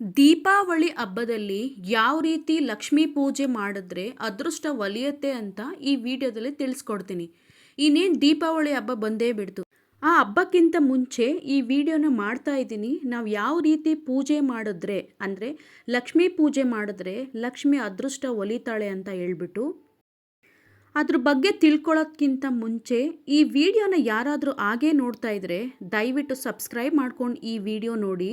ದೀಪಾವಳಿ ಹಬ್ಬದಲ್ಲಿ ಯಾವ ರೀತಿ ಲಕ್ಷ್ಮೀ ಪೂಜೆ ಮಾಡಿದ್ರೆ ಅದೃಷ್ಟ ಒಲಿಯತ್ತೆ ಅಂತ ಈ ವಿಡಿಯೋದಲ್ಲಿ ತಿಳಿಸ್ಕೊಡ್ತೀನಿ. ಇನ್ನೇನು ದೀಪಾವಳಿ ಹಬ್ಬ ಬಂದೇ ಬಿಡ್ತು. ಆ ಹಬ್ಬಕ್ಕಿಂತ ಮುಂಚೆ ಈ ವಿಡಿಯೋನ ಮಾಡ್ತಾ ಇದ್ದೀನಿ. ನಾವು ಯಾವ ರೀತಿ ಪೂಜೆ ಮಾಡಿದ್ರೆ, ಅಂದರೆ ಲಕ್ಷ್ಮೀ ಪೂಜೆ ಮಾಡಿದ್ರೆ ಲಕ್ಷ್ಮಿ ಅದೃಷ್ಟ ಒಲಿತಾಳೆ ಅಂತ ಹೇಳ್ಬಿಟ್ಟು, ಅದ್ರ ಬಗ್ಗೆ ತಿಳ್ಕೊಳ್ಳೋದ್ಕಿಂತ ಮುಂಚೆ ಈ ವಿಡಿಯೋನ ಯಾರಾದರೂ ಹಾಗೆ ನೋಡ್ತಾ ಇದ್ದರೆ ದಯವಿಟ್ಟು ಸಬ್ಸ್ಕ್ರೈಬ್ ಮಾಡ್ಕೊಂಡು ಈ ವಿಡಿಯೋ ನೋಡಿ.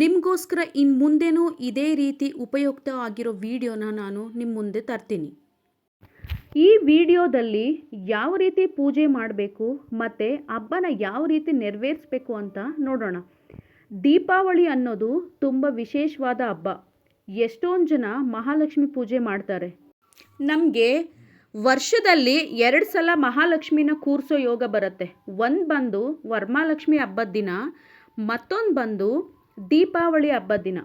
ನಿಮಗೋಸ್ಕರ ಇನ್ನು ಮುಂದೆನೂ ಇದೇ ರೀತಿ ಉಪಯುಕ್ತ ಆಗಿರೋ ವಿಡಿಯೋನ ನಾನು ನಿಮ್ಮ ಮುಂದೆ ತರ್ತೀನಿ. ಈ ವಿಡಿಯೋದಲ್ಲಿ ಯಾವ ರೀತಿ ಪೂಜೆ ಮಾಡಬೇಕು ಮತ್ತು ಹಬ್ಬನ ಯಾವ ರೀತಿ ನೆರವೇರಿಸ್ಬೇಕು ಅಂತ ನೋಡೋಣ. ದೀಪಾವಳಿ ಅನ್ನೋದು ತುಂಬ ವಿಶೇಷವಾದ ಹಬ್ಬ. ಎಷ್ಟೊಂದು ಜನ ಮಹಾಲಕ್ಷ್ಮಿ ಪೂಜೆ ಮಾಡ್ತಾರೆ. ನಮಗೆ ವರ್ಷದಲ್ಲಿ ಎರಡು ಸಲ ಮಹಾಲಕ್ಷ್ಮಿನ ಕೂರಿಸೋ ಯೋಗ ಬರುತ್ತೆ. ಒಂದು ಬಂದು ವರ್ಮಾಲಕ್ಷ್ಮಿ ಹಬ್ಬದ ದಿನ, ಮತ್ತೊಂದು ಬಂದು ದೀಪಾವಳಿ ಹಬ್ಬದ ದಿನ.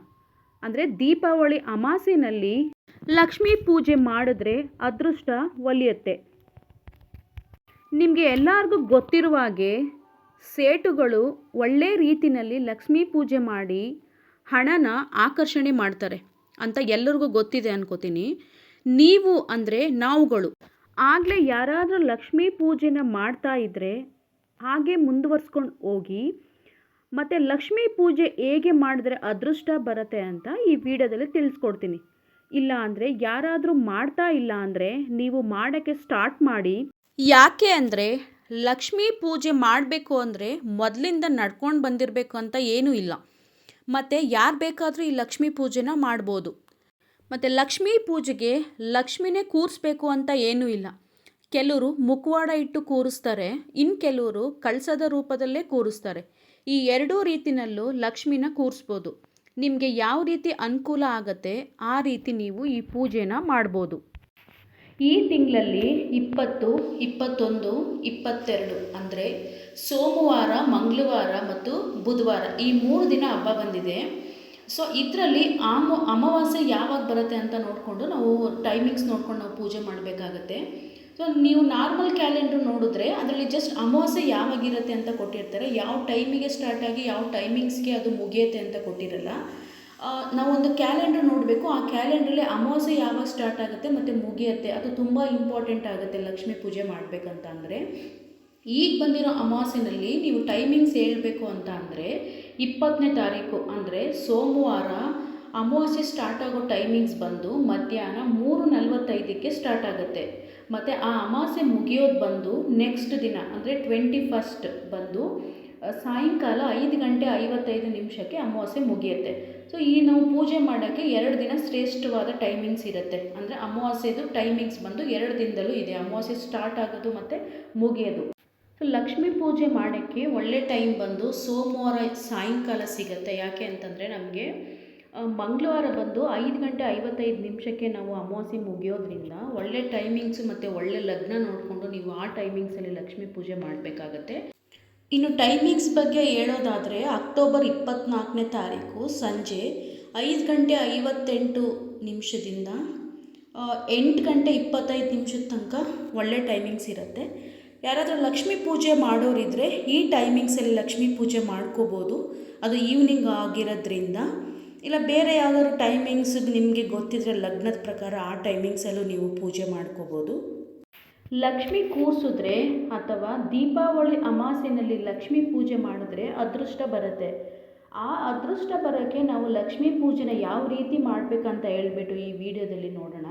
ಅಂದರೆ ದೀಪಾವಳಿ ಅಮಾಸೆನಲ್ಲಿ ಲಕ್ಷ್ಮೀ ಪೂಜೆ ಮಾಡಿದ್ರೆ ಅದೃಷ್ಟ ಒಲಿಯುತ್ತೆ. ನಿಮಗೆ ಎಲ್ಲರಿಗೂ ಗೊತ್ತಿರುವ ಹಾಗೆ ಸೇಟುಗಳು ಒಳ್ಳೆ ರೀತಿಯಲ್ಲಿ ಲಕ್ಷ್ಮೀ ಪೂಜೆ ಮಾಡಿ ಹಣನ ಆಕರ್ಷಣೆ ಮಾಡ್ತಾರೆ ಅಂತ ಎಲ್ಲರಿಗೂ ಗೊತ್ತಿದೆ ಅನ್ಕೋತೀನಿ. ನೀವು ಅಂದರೆ ನಾವುಗಳು. ಆಗಲೇ ಯಾರಾದರೂ ಲಕ್ಷ್ಮೀ ಪೂಜೆನ ಮಾಡ್ತಾ ಇದ್ದರೆ ಹಾಗೆ ಮುಂದುವರ್ಸ್ಕೊಂಡು ಹೋಗಿ ಮತ್ತು ಲಕ್ಷ್ಮೀ ಪೂಜೆ ಹೇಗೆ ಮಾಡಿದ್ರೆ ಅದೃಷ್ಟ ಬರುತ್ತೆ ಅಂತ ಈ ವಿಡಿಯೋದಲ್ಲಿ ತಿಳಿಸ್ಕೊಡ್ತೀನಿ. ಇಲ್ಲ ಅಂದರೆ ಯಾರಾದರೂ ಮಾಡ್ತಾ ಇಲ್ಲ ಅಂದರೆ ನೀವು ಮಾಡೋಕ್ಕೆ ಸ್ಟಾರ್ಟ್ ಮಾಡಿ. ಯಾಕೆ ಅಂದರೆ ಲಕ್ಷ್ಮೀ ಪೂಜೆ ಮಾಡಬೇಕು ಅಂದರೆ ಮೊದಲಿಂದ ನಡ್ಕೊಂಡು ಬಂದಿರಬೇಕು ಅಂತ ಏನೂ ಇಲ್ಲ. ಮತ್ತು ಯಾರು ಬೇಕಾದರೂ ಈ ಲಕ್ಷ್ಮೀ ಪೂಜೆನ ಮಾಡ್ಬೋದು. ಮತ್ತು ಲಕ್ಷ್ಮೀ ಪೂಜೆಗೆ ಲಕ್ಷ್ಮಿನೇ ಕೂರಿಸ್ಬೇಕು ಅಂತ ಏನೂ ಇಲ್ಲ. ಕೆಲವರು ಮುಖವಾಡ ಇಟ್ಟು ಕೂರಿಸ್ತಾರೆ ಇನ್ನು ಕೆಲವರು ಕಳಸದ ರೂಪದಲ್ಲೇ ಕೂರಿಸ್ತಾರೆ. ಈ ಎರಡೂ ರೀತಿನಲ್ಲೂ ಲಕ್ಷ್ಮಿನ ಕೂರಿಸ್ಬೋದು. ನಿಮಗೆ ಯಾವ ರೀತಿ ಅನುಕೂಲ ಆಗತ್ತೆ ಆ ರೀತಿ ನೀವು ಈ ಪೂಜೆನ ಮಾಡ್ಬೋದು. ಈ ತಿಂಗಳಲ್ಲಿ ಇಪ್ಪತ್ತು, ಇಪ್ಪತ್ತೊಂದು, ಇಪ್ಪತ್ತೆರಡು ಅಂದರೆ ಸೋಮವಾರ, ಮಂಗಳವಾರ ಮತ್ತು ಬುಧವಾರ ಈ ಮೂರು ದಿನ ಹಬ್ಬ ಬಂದಿದೆ. ಸೊ, ಇದರಲ್ಲಿ ಆಮ, ಅಮಾವಾಸ್ಯೆ ಯಾವಾಗ ಬರುತ್ತೆ ಅಂತ ನೋಡಿಕೊಂಡು ನಾವು ಟೈಮಿಂಗ್ಸ್ ನೋಡ್ಕೊಂಡು ನಾವು ಪೂಜೆ ಮಾಡಬೇಕಾಗತ್ತೆ. ಸೊ ನೀವು ನಾರ್ಮಲ್ ಕ್ಯಾಲೆಂಡ್ರ್ ನೋಡಿದ್ರೆ ಅದರಲ್ಲಿ ಜಸ್ಟ್ ಅಮಾವಾಸ್ಯೆ ಯಾವಾಗಿರುತ್ತೆ ಅಂತ ಕೊಟ್ಟಿರ್ತಾರೆ. ಯಾವ ಟೈಮಿಗೆ ಸ್ಟಾರ್ಟ್ ಆಗಿ ಯಾವ ಟೈಮಿಂಗ್ಸ್ಗೆ ಅದು ಮುಗಿಯುತ್ತೆ ಅಂತ ಕೊಟ್ಟಿರಲ್ಲ. ನಾವೊಂದು ಕ್ಯಾಲೆಂಡ್ರ್ ನೋಡಬೇಕು. ಆ ಕ್ಯಾಲೆಂಡ್ರಲ್ಲಿ ಅಮಾವಾಸ್ಯೆ ಯಾವಾಗ ಸ್ಟಾರ್ಟ್ ಆಗುತ್ತೆ ಮತ್ತು ಮುಗಿಯುತ್ತೆ, ಅದು ತುಂಬ ಇಂಪಾರ್ಟೆಂಟ್ ಆಗುತ್ತೆ ಲಕ್ಷ್ಮೀ ಪೂಜೆ ಮಾಡಬೇಕಂತ ಅಂದರೆ ಈಗ ಬಂದಿರೋ ಅಮಾವಾಸ್ಯೆನಲ್ಲಿ ನೀವು ಟೈಮಿಂಗ್ಸ್ ಹೇಳಬೇಕು ಅಂತ ಅಂದರೆ ಇಪ್ಪತ್ತನೇ ತಾರೀಕು ಅಂದರೆ ಸೋಮವಾರ ಅಮಾವಾಸ್ಯೆ ಸ್ಟಾರ್ಟ್ ಆಗೋ ಟೈಮಿಂಗ್ಸ್ ಬಂದು ಮಧ್ಯಾಹ್ನ ಮೂರು ನಲ್ವತ್ತೈದಕ್ಕೆ ಸ್ಟಾರ್ಟ್ ಆಗುತ್ತೆ. ಮತ್ತು ಆ ಅಮಾವಾಸ್ಯೆ ಮುಗಿಯೋದು ಬಂದು ನೆಕ್ಸ್ಟ್ ದಿನ, ಅಂದರೆ ಟ್ವೆಂಟಿ ಫಸ್ಟ್ ಬಂದು ಸಾಯಂಕಾಲ ಐದು ಗಂಟೆ ಐವತ್ತೈದು ನಿಮಿಷಕ್ಕೆ ಅಮಾವಾಸ್ಯೆ ಮುಗಿಯುತ್ತೆ. ಸೊ ಈ ನಾವು ಪೂಜೆ ಮಾಡೋಕ್ಕೆ ಎರಡು ದಿನ ಶ್ರೇಷ್ಠವಾದ ಟೈಮಿಂಗ್ಸ್ ಇರುತ್ತೆ. ಅಂದರೆ ಅಮಾವಾಸ್ಯೆದು ಟೈಮಿಂಗ್ಸ್ ಬಂದು ಎರಡು ದಿನದಲ್ಲೂ ಇದೆ. ಅಮಾವಾಸ್ಯೆ ಸ್ಟಾರ್ಟ್ ಆಗೋದು ಮತ್ತು ಮುಗಿಯೋದು. ಸೊ ಲಕ್ಷ್ಮೀ ಪೂಜೆ ಮಾಡೋಕ್ಕೆ ಒಳ್ಳೆ ಟೈಮ್ ಬಂದು ಸೋಮವಾರ ಸಾಯಂಕಾಲ ಸಿಗುತ್ತೆ. ಯಾಕೆ ಅಂತಂದರೆ ನಮಗೆ ಮಂಗಳವಾರ ಬಂದು ಐದು ಗಂಟೆ ಐವತ್ತೈದು ನಿಮಿಷಕ್ಕೆ ನಾವು ಅಮಾವಾಸ್ಯೆ ಮುಗಿಯೋದ್ರಿಂದ ಒಳ್ಳೆ ಟೈಮಿಂಗ್ಸು ಮತ್ತು ಒಳ್ಳೆ ಲಗ್ನ ನೋಡಿಕೊಂಡು ನೀವು ಆ ಟೈಮಿಂಗ್ಸಲ್ಲಿ ಲಕ್ಷ್ಮೀ ಪೂಜೆ ಮಾಡಬೇಕಾಗತ್ತೆ. ಇನ್ನು ಟೈಮಿಂಗ್ಸ್ ಬಗ್ಗೆ ಹೇಳೋದಾದರೆ ಅಕ್ಟೋಬರ್ ಇಪ್ಪತ್ತ್ನಾಲ್ಕನೇ ತಾರೀಕು ಸಂಜೆ ಐದು ಗಂಟೆ ಐವತ್ತೆಂಟು ನಿಮಿಷದಿಂದ ಎಂಟು ಗಂಟೆ ಇಪ್ಪತ್ತೈದು ನಿಮಿಷದ ತನಕ ಒಳ್ಳೆ ಟೈಮಿಂಗ್ಸ್ ಇರುತ್ತೆ. ಯಾರಾದರೂ ಲಕ್ಷ್ಮೀ ಪೂಜೆ ಮಾಡೋರಿದ್ದರೆ ಈ ಟೈಮಿಂಗ್ಸಲ್ಲಿ ಲಕ್ಷ್ಮೀ ಪೂಜೆ ಮಾಡ್ಕೋಬೋದು. ಅದು ಈವ್ನಿಂಗ್ ಆಗಿರೋದ್ರಿಂದ ಇಲ್ಲ, ಬೇರೆ ಯಾವ್ದಾದ್ರು ಟೈಮಿಂಗ್ಸ್ ನಿಮಗೆ ಗೊತ್ತಿದ್ರೆ ಲಗ್ನದ ಪ್ರಕಾರ ಆ ಟೈಮಿಂಗ್ಸಲ್ಲೂ ನೀವು ಪೂಜೆ ಮಾಡ್ಕೋಬೋದು. ಲಕ್ಷ್ಮಿ ಕೂರಿಸಿದ್ರೆ ಅಥವಾ ದೀಪಾವಳಿ ಅಮಾಸೆಯಲ್ಲಿ ಲಕ್ಷ್ಮಿ ಪೂಜೆ ಮಾಡಿದ್ರೆ ಅದೃಷ್ಟ ಬರುತ್ತೆ. ಆ ಅದೃಷ್ಟ ಬರೋಕ್ಕೆ ನಾವು ಲಕ್ಷ್ಮೀ ಪೂಜೆನ ಯಾವ ರೀತಿ ಮಾಡಬೇಕಂತ ಹೇಳ್ಬಿಟ್ಟು ಈ ವಿಡಿಯೋದಲ್ಲಿ ನೋಡೋಣ.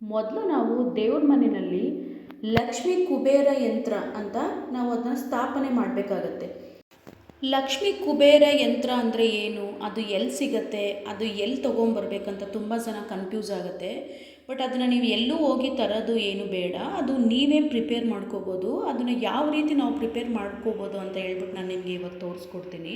ಮೊದಲು ನಾವು ದೇವ್ರ ಮನೆಯಲ್ಲಿ ಲಕ್ಷ್ಮೀ ಕುಬೇರ ಯಂತ್ರ ಅಂತ ನಾವು ಅದನ್ನು ಸ್ಥಾಪನೆ ಮಾಡಬೇಕಾಗತ್ತೆ. ಲಕ್ಷ್ಮೀ ಕುಬೇರ ಯಂತ್ರ ಅಂದರೆ ಏನು? ಅದು ಎಲ್ಲಿ ಸಿಗತ್ತೆ? ಅದು ಎಲ್ಲಿ ತೊಗೊಂಬರ್ಬೇಕಂತ ತುಂಬ ಜನ ಕನ್ಫ್ಯೂಸ್ ಆಗುತ್ತೆ. ಬಟ್ ಅದನ್ನು ನೀವು ಎಲ್ಲೂ ಹೋಗಿ ತರೋದು ಏನು ಬೇಡ. ಅದು ನೀವೇ ಪ್ರಿಪೇರ್ ಮಾಡ್ಕೋಬೋದು. ಅದನ್ನು ಯಾವ ರೀತಿ ನಾವು ಪ್ರಿಪೇರ್ ಮಾಡ್ಕೋಬೋದು ಅಂತ ಹೇಳ್ಬಿಟ್ಟು ನಾನು ನಿಮಗೆ ಇವಾಗ ತೋರಿಸ್ಕೊಡ್ತೀನಿ.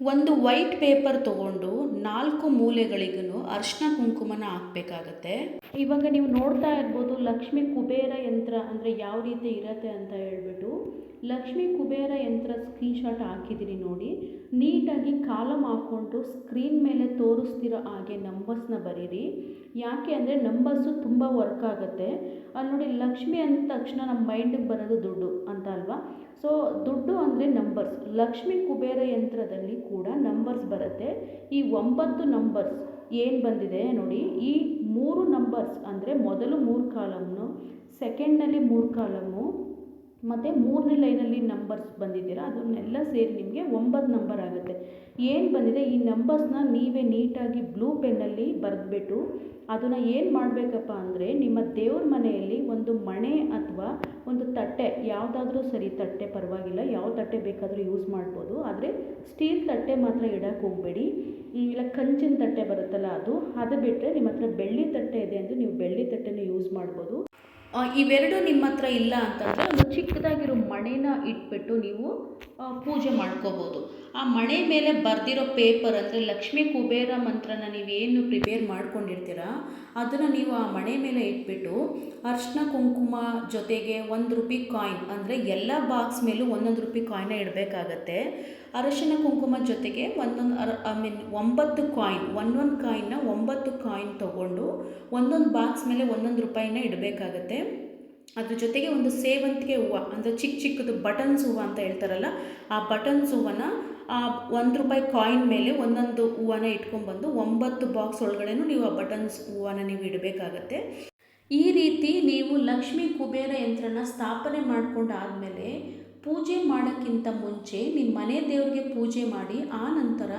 ಒಂದು ವೈಟ್ ಪೇಪರ್ ತೊಗೊಂಡು ನಾಲ್ಕು ಮೂಲೆಗಳಿಗೂ ಅರ್ಶಿನ ಕುಂಕುಮನ ಹಾಕ್ಬೇಕಾಗತ್ತೆ. ಇವಾಗ ನೀವು ನೋಡ್ತಾ ಇರ್ಬೋದು ಲಕ್ಷ್ಮಿ ಕುಬೇರ ಯಂತ್ರ ಅಂದರೆ ಯಾವ ರೀತಿ ಇರತ್ತೆ ಅಂತ ಹೇಳ್ಬಿಟ್ಟು ಲಕ್ಷ್ಮಿ ಕುಬೇರ ಯಂತ್ರ ಸ್ಕ್ರೀನ್ಶಾಟ್ ಹಾಕಿದ್ದೀನಿ ನೋಡಿ. ನೀಟಾಗಿ ಕಾಲಮ್ ಹಾಕ್ಕೊಂಡು ಸ್ಕ್ರೀನ್ ಮೇಲೆ ತೋರಿಸ್ತಿರೋ ಹಾಗೆ ನಂಬರ್ಸ್ನ ಬರೀರಿ. ಯಾಕೆ ಅಂದರೆ ನಂಬರ್ಸು ತುಂಬ ವರ್ಕ್ ಆಗುತ್ತೆ. ಅಲ್ಲಿ ನೋಡಿ ಲಕ್ಷ್ಮಿ ಅಂದ ತಕ್ಷಣ ನಮ್ಮ ಮೈಂಡಿಗೆ ಬರೋದು ದುಡ್ಡು ಅಂತ ಅಲ್ವಾ? ಸೊ ದುಡ್ಡು ಅಂದರೆ ನಂಬರ್ಸ್ ಲಕ್ಷ್ಮಿ ಕುಬೇರ ಯಂತ್ರದಲ್ಲಿ ಕೂಡ ನಂಬರ್ಸ್ ಬರುತ್ತೆ. ಈ ಒಂಬತ್ತು ನಂಬರ್ಸ್ ಏನು ಬಂದಿದೆ ನೋಡಿ, ಈ ಮೂರು ನಂಬರ್ಸ್ ಅಂದರೆ ಮೊದಲು ಮೂರು ಕಾಲಮ್ನು ಸೆಕೆಂಡ್ನಲ್ಲಿ ಮೂರು ಕಾಲಮು ಮತ್ತು ಮೂರನೇ ಲೈನಲ್ಲಿ ನಂಬರ್ಸ್ ಬಂದಿದ್ದೀರಾ, ಅದನ್ನೆಲ್ಲ ಸೇರಿ ನಿಮಗೆ ಒಂಬತ್ತು ನಂಬರ್ ಆಗುತ್ತೆ. ಏನು ಬಂದಿದೆ? ಈ ನಂಬರ್ಸ್ನ ನೀವೇ ನೀಟಾಗಿ ಬ್ಲೂ ಪೆನ್ನಲ್ಲಿ ಬರೆದ್ಬಿಟ್ಟು ಅದನ್ನು ಏನು ಮಾಡಬೇಕಪ್ಪ ಅಂದರೆ ನಿಮ್ಮ ದೇವ್ರ ಮನೆಯಲ್ಲಿ ಒಂದು ಮಣೆ ಅಥವಾ ಒಂದು ತಟ್ಟೆ, ಯಾವುದಾದ್ರೂ ಸರಿ ತಟ್ಟೆ ಪರವಾಗಿಲ್ಲ, ಯಾವ ತಟ್ಟೆ ಬೇಕಾದರೂ ಯೂಸ್ ಮಾಡ್ಬೋದು. ಆದರೆ ಸ್ಟೀಲ್ ತಟ್ಟೆ ಮಾತ್ರ ಇಡಕ್ಕೆ ಹೋಗಬೇಡಿ. ಇಲ್ಲ ಕಂಚಿನ ತಟ್ಟೆ ಬರುತ್ತಲ್ಲ ಅದು ಅದು ಬಿಟ್ಟರೆ ನಿಮ್ಮ ಹತ್ರ ಬೆಳ್ಳಿ ತಟ್ಟೆ ಇದೆ ಅಂದರೆ ನೀವು ಬೆಳ್ಳಿ ತಟ್ಟೆನ ಯೂಸ್ ಮಾಡ್ಬೋದು. ಇವೆರಡು ನಿಮ್ಮ ಹತ್ರ ಇಲ್ಲ ಅಂತಂದರೆ ಒಂದು ಚಿಕ್ಕದಾಗಿರೋ ಮಣೆನ ಇಟ್ಬಿಟ್ಟು ನೀವು ಪೂಜೆ ಮಾಡ್ಕೋಬೋದು. ಆ ಮಣೆ ಮೇಲೆ ಬರೆದಿರೋ ಪೇಪರ್ ಅಂದರೆ ಲಕ್ಷ್ಮೀ ಕುಬೇರ ಮಂತ್ರನ ನೀವು ಏನು ಪ್ರಿಪೇರ್ ಮಾಡ್ಕೊಂಡಿರ್ತೀರ, ಅದನ್ನು ನೀವು ಆ ಮಣೆ ಮೇಲೆ ಇಟ್ಬಿಟ್ಟು ಅರ್ಶಿನ ಕುಂಕುಮ ಜೊತೆಗೆ ಒಂದು ರೂಪಿ ಕಾಯಿನ್ ಅಂದರೆ ಎಲ್ಲ ಬಾಕ್ಸ್ ಮೇಲೂ ಒಂದೊಂದು ರೂಪಾಯಿ ಕಾಯಿನ ಇಡಬೇಕಾಗತ್ತೆ. ಅರಶಿನ ಕುಂಕುಮ ಜೊತೆಗೆ ಒಂದೊಂದು ಅರ ಐ ಮೀನ್ ಒಂಬತ್ತು ಕಾಯಿನ್ ಒಂದೊಂದು ಕಾಯಿನ್ನ ಒಂಬತ್ತು ಕಾಯಿನ್ ತೊಗೊಂಡು ಒಂದೊಂದು ಬಾಕ್ಸ್ ಮೇಲೆ ಒಂದೊಂದು ರೂಪಾಯಿನ ಇಡಬೇಕಾಗತ್ತೆ. ಅದ್ರ ಜೊತೆಗೆ ಒಂದು ಸೇವಂತಿಗೆ ಹೂವು, ಅಂದರೆ ಚಿಕ್ಕ ಚಿಕ್ಕದು ಬಟನ್ಸ್ ಹೂವು ಅಂತ ಹೇಳ್ತಾರಲ್ಲ, ಆ ಬಟನ್ಸ್ ಹೂವನ್ನ ಒಂದು ರೂಪಾಯಿ ಕಾಯಿನ್ ಮೇಲೆ ಒಂದೊಂದು ಹೂವನ್ನ ಇಟ್ಕೊಂಡ್ಬಂದು ಒಂಬತ್ತು ಬಾಕ್ಸ್ ಒಳಗಡೆನೂ ನೀವು ಆ ಬಟನ್ಸ್ ಹೂವನ್ನ ನೀವು ಇಡಬೇಕಾಗತ್ತೆ. ಈ ರೀತಿ ನೀವು ಲಕ್ಷ್ಮಿ ಕುಬೇರ ಯಂತ್ರನ ಸ್ಥಾಪನೆ ಮಾಡಿಕೊಂಡಾದ್ಮೇಲೆ ಪೂಜೆ ಮಾಡೋಕ್ಕಿಂತ ಮುಂಚೆ ನಿಮ್ಮ ಮನೆ ದೇವ್ರಿಗೆ ಪೂಜೆ ಮಾಡಿ, ಆ ನಂತರ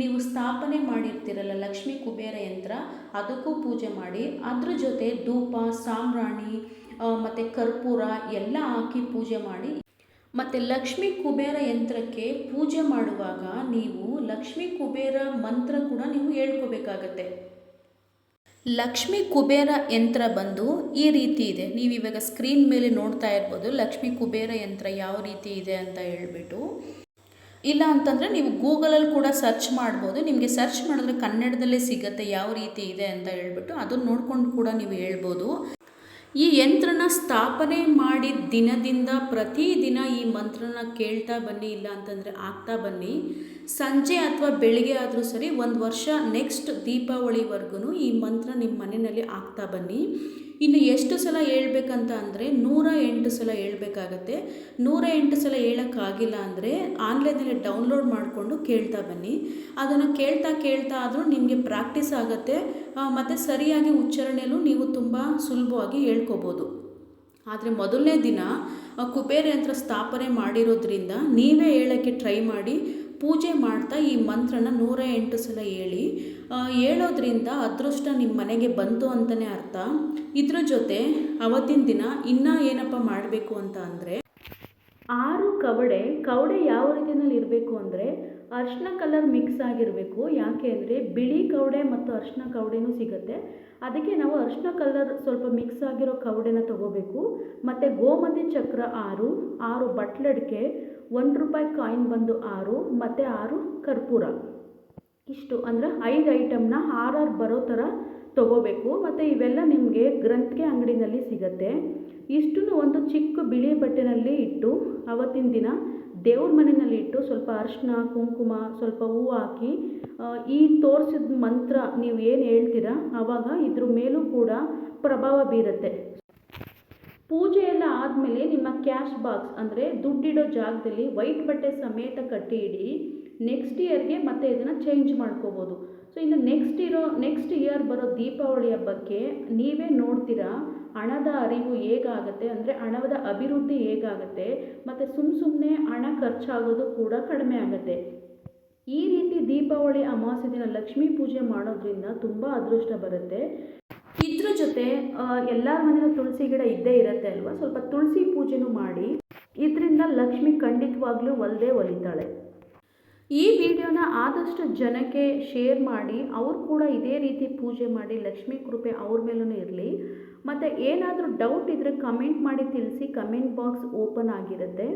ನೀವು ಸ್ಥಾಪನೆ ಮಾಡಿರ್ತೀರಲ್ಲ ಲಕ್ಷ್ಮೀ ಕುಬೇರ ಯಂತ್ರ, ಅದಕ್ಕೂ ಪೂಜೆ ಮಾಡಿ, ಅದ್ರ ಜೊತೆ ಧೂಪ, ಸಾಂಬ್ರಾಣಿ ಮತ್ತು ಕರ್ಪೂರ ಎಲ್ಲ ಹಾಕಿ ಪೂಜೆ ಮಾಡಿ. ಮತ್ತು ಲಕ್ಷ್ಮೀ ಕುಬೇರ ಯಂತ್ರಕ್ಕೆ ಪೂಜೆ ಮಾಡುವಾಗ ನೀವು ಲಕ್ಷ್ಮೀ ಕುಬೇರ ಮಂತ್ರ ಕೂಡ ನೀವು ಹೇಳ್ಕೋಬೇಕಾಗತ್ತೆ. ಲಕ್ಷ್ಮೀ ಕುಬೇರ ಯಂತ್ರ ಬಂದು ಈ ರೀತಿ ಇದೆ. ನೀವು ಇವಾಗ ಸ್ಕ್ರೀನ್ ಮೇಲೆ ನೋಡ್ತಾ ಇರ್ಬೋದು ಲಕ್ಷ್ಮೀ ಕುಬೇರ ಯಂತ್ರ ಯಾವ ರೀತಿ ಇದೆ ಅಂತ ಹೇಳ್ಬಿಟ್ಟು. ಇಲ್ಲ ಅಂತಂದರೆ ನೀವು ಗೂಗಲಲ್ಲಿ ಕೂಡ ಸರ್ಚ್ ಮಾಡ್ಬೋದು. ನಿಮಗೆ ಸರ್ಚ್ ಮಾಡಿದ್ರೆ ಕನ್ನಡದಲ್ಲೇ ಸಿಗುತ್ತೆ ಯಾವ ರೀತಿ ಇದೆ ಅಂತ ಹೇಳ್ಬಿಟ್ಟು ಅದನ್ನು ನೋಡ್ಕೊಂಡು ಕೂಡ ನೀವು ಹೇಳ್ಬೋದು. ಈ ಯಂತ್ರನ ಸ್ಥಾಪನೆ ಮಾಡಿದ ದಿನದಿಂದ ಪ್ರತಿದಿನ ಈ ಮಂತ್ರನ ಕೇಳ್ತಾ ಬನ್ನಿ, ಇಲ್ಲ ಅಂತಂದರೆ ಆಗ್ತಾ ಬನ್ನಿ. ಸಂಜೆ ಅಥವಾ ಬೆಳಿಗ್ಗೆ ಆದರೂ ಸರಿ, ಒಂದು ವರ್ಷ ನೆಕ್ಸ್ಟ್ ದೀಪಾವಳಿವರೆಗೂ ಈ ಮಂತ್ರ ನಿಮ್ಮ ಮನೆಯಲ್ಲಿ ಆಗ್ತಾ ಬನ್ನಿ. ಇನ್ನು ಎಷ್ಟು ಸಲ ಹೇಳ್ಬೇಕಂತ ಅಂದರೆ ನೂರ ಎಂಟು ಸಲ ಹೇಳ್ಬೇಕಾಗತ್ತೆ. ನೂರ ಎಂಟು ಸಲ ಹೇಳೋಕ್ಕಾಗಿಲ್ಲ ಅಂದರೆ ಆನ್ಲೈನಲ್ಲಿ ಡೌನ್ಲೋಡ್ ಮಾಡಿಕೊಂಡು ಕೇಳ್ತಾ ಬನ್ನಿ. ಅದನ್ನು ಕೇಳ್ತಾ ಕೇಳ್ತಾ ಆದರೂ ನಿಮಗೆ ಪ್ರಾಕ್ಟೀಸ್ ಆಗುತ್ತೆ. ಮತ್ತು ಸರಿಯಾಗಿ ಉಚ್ಚಾರಣೆಯಲ್ಲೂ ನೀವು ತುಂಬ ಸುಲಭವಾಗಿ ಹೇಳ್ಕೊಬೋದು. ಆದರೆ ಮೊದಲನೇ ದಿನ ಕುಬೇರ ಯಂತ್ರ ಸ್ಥಾಪನೆ ಮಾಡಿರೋದ್ರಿಂದ ನೀವೇ ಹೇಳೋಕ್ಕೆ ಟ್ರೈ ಮಾಡಿ. ಪೂಜೆ ಮಾಡ್ತಾ ಈ ಮಂತ್ರನ ನೂರ ಎಂಟು ಸಲ ಹೇಳಿ ಹೇಳೋದ್ರಿಂದ ಅದೃಷ್ಟ ನಿಮ್ಮ ಮನೆಗೆ ಬಂತು ಅಂತಲೇ ಅರ್ಥ. ಇದ್ರ ಜೊತೆ ಅವತ್ತಿನ ದಿನ ಇನ್ನೂ ಏನಪ್ಪ ಮಾಡಬೇಕು ಅಂತ ಅಂದರೆ, ಆರು ಕವಡೆ ಕವಡೆ ಯಾವ ರೀತಿಯಲ್ಲಿ ಇರಬೇಕು ಅಂದರೆ ಅರ್ಶಿನ ಕಲರ್ ಮಿಕ್ಸ್ ಆಗಿರಬೇಕು. ಯಾಕೆ ಅಂದರೆ ಬಿಳಿ ಕವಡೆ ಮತ್ತು ಅರ್ಶಿನ ಕವಡೆನೂ ಸಿಗುತ್ತೆ. ಅದಕ್ಕೆ ನಾವು ಅರ್ಶಿನ ಕಲರ್ ಸ್ವಲ್ಪ ಮಿಕ್ಸ್ ಆಗಿರೋ ಕವಡೆನ ತಗೋಬೇಕು. ಮತ್ತು ಗೋಮತಿ ಚಕ್ರ ಆರು ಆರು ಬಟ್ಲಡ್ಕೆ ಒಂದು ರೂಪಾಯಿ ಕಾಯಿನ್ ಬಂದು ಆರು, ಮತ್ತು ಆರು ಕರ್ಪೂರ. ಇಷ್ಟು ಅಂದರೆ ಐದು ಐಟಮ್ನ ಆರಾರು ಬರೋ ಥರ ತಗೋಬೇಕು. ಮತ್ತು ಇವೆಲ್ಲ ನಿಮಗೆ ಗ್ರಂಥಿಗೆ ಅಂಗಡಿನಲ್ಲಿ ಸಿಗತ್ತೆ. ಇಷ್ಟನ್ನು ಒಂದು ಚಿಕ್ಕ ಬಿಳಿ ಬಟ್ಟೆನಲ್ಲಿ ಇಟ್ಟು ಅವತ್ತಿನ ದಿನ ದೇವ್ರ ಮನೆಯಲ್ಲಿ ಇಟ್ಟು ಸ್ವಲ್ಪ ಅರಿಶಿನ ಕುಂಕುಮ, ಸ್ವಲ್ಪ ಹೂವು ಹಾಕಿ ಈ ತೋರಿಸಿದ ಮಂತ್ರ ನೀವು ಏನು ಹೇಳ್ತೀರಾ ಆವಾಗ ಇದ್ರ ಮೇಲೂ ಕೂಡ ಪ್ರಭಾವ ಬೀರುತ್ತೆ. ಆದಮೇಲೆ ನಿಮ್ಮ ಕ್ಯಾಶ್ ಬಾಕ್ಸ್ ಅಂದರೆ ದುಡ್ಡಿಡೋ ಜಾಗದಲ್ಲಿ ವೈಟ್ ಬಟ್ಟೆ ಸಮೇತ ಕಟ್ಟಿ ಇಡಿ ನೆಕ್ಸ್ಟ್ ಇಯರ್ಗೆ ಮತ್ತೆ ಇದನ್ನು ಚೇಂಜ್ ಮಾಡ್ಕೋಬೋದು. ಸೊ ಇನ್ನು ನೆಕ್ಸ್ಟ್ ಇರೋ ನೆಕ್ಸ್ಟ್ ಇಯರ್ ಬರೋ ದೀಪಾವಳಿ ಹಬ್ಬಕ್ಕೆ ನೀವೇ ನೋಡ್ತೀರಾ ಹಣದ ಅರಿವು ಹೇಗಾಗುತ್ತೆ? ಅಂದರೆ ಹಣದ ಅಭಿವೃದ್ಧಿ ಹೇಗಾಗುತ್ತೆ? ಮತ್ತು ಸುಮ್ಮ ಸುಮ್ಮನೆ ಹಣ ಖರ್ಚಾಗೋದು ಕೂಡ ಕಡಿಮೆ ಆಗುತ್ತೆ. ಈ ರೀತಿ ದೀಪಾವಳಿ ಅಮಾವಾಸ್ಯೆ ದಿನ ಲಕ್ಷ್ಮೀ ಪೂಜೆ ಮಾಡೋದ್ರಿಂದ ತುಂಬ ಅದೃಷ್ಟ ಬರುತ್ತೆ. ಇದ್ರ ಜೊತೆ ಎಲ್ಲರ ಮನೇಲೂ ತುಳಸಿ ಗಿಡ ಇದ್ದೇ ಇರುತ್ತೆ ಅಲ್ವಾ? ಸ್ವಲ್ಪ ತುಳಸಿ ಪೂಜೆನೂ ಮಾಡಿ, ಇದರಿಂದ ಲಕ್ಷ್ಮಿ ಖಂಡಿತವಾಗ್ಲೂ ಒಲ್ದೇ ಒಲಿತಾಳೆ. ಈ ವಿಡಿಯೋನ ಆದಷ್ಟು ಜನಕ್ಕೆ ಶೇರ್ ಮಾಡಿ, ಅವ್ರು ಕೂಡ ಇದೇ ರೀತಿ ಪೂಜೆ ಮಾಡಿ, ಲಕ್ಷ್ಮಿ ಕೃಪೆ ಅವ್ರ ಮೇಲೂ ಇರಲಿ. ಮತ್ತು ಏನಾದರೂ ಡೌಟ್ ಇದ್ದರೆ ಕಮೆಂಟ್ ಮಾಡಿ ತಿಳಿಸಿ ಕಮೆಂಟ್ ಬಾಕ್ಸ್ ಓಪನ್ ಆಗಿರುತ್ತೆ.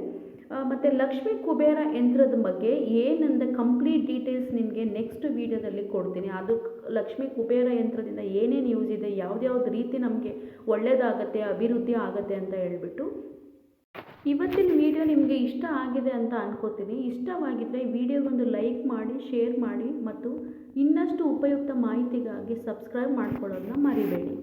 ಮತ್ತು ಲಕ್ಷ್ಮಿ ಕುಬೇರ ಯಂತ್ರದ ಬಗ್ಗೆ ಏನಂದ ಕಂಪ್ಲೀಟ್ ಡೀಟೇಲ್ಸ್ ನಿಮಗೆ ನೆಕ್ಸ್ಟ್ ವೀಡಿಯೋದಲ್ಲಿ ಕೊಡ್ತೀನಿ. ಅದು ಲಕ್ಷ್ಮಿ ಕುಬೇರ ಯಂತ್ರದಿಂದ ಏನೇನು ಯೂಸ್ ಇದೆ, ಯಾವ್ದ್ಯಾವ್ದು ರೀತಿ ನಮಗೆ ಒಳ್ಳೆಯದಾಗತ್ತೆ ಅಭಿವೃದ್ಧಿ ಆಗುತ್ತೆ ಅಂತ ಹೇಳಿಬಿಟ್ಟು ಇವತ್ತಿನ ವಿಡಿಯೋ ನಿಮಗೆ ಇಷ್ಟ ಆಗಿದೆ ಅಂತ ಅನ್ಕೋತೀನಿ. ಇಷ್ಟವಾಗಿದ್ದರೆ ವಿಡಿಯೋಗೊಂದು ಲೈಕ್ ಮಾಡಿ ಶೇರ್ ಮಾಡಿ ಮತ್ತು ಇನ್ನಷ್ಟು ಉಪಯುಕ್ತ ಮಾಹಿತಿಗಾಗಿ ಸಬ್ಸ್ಕ್ರೈಬ್ ಮಾಡ್ಕೊಳ್ಳೋದನ್ನ ಮರಿಬೇಡಿ.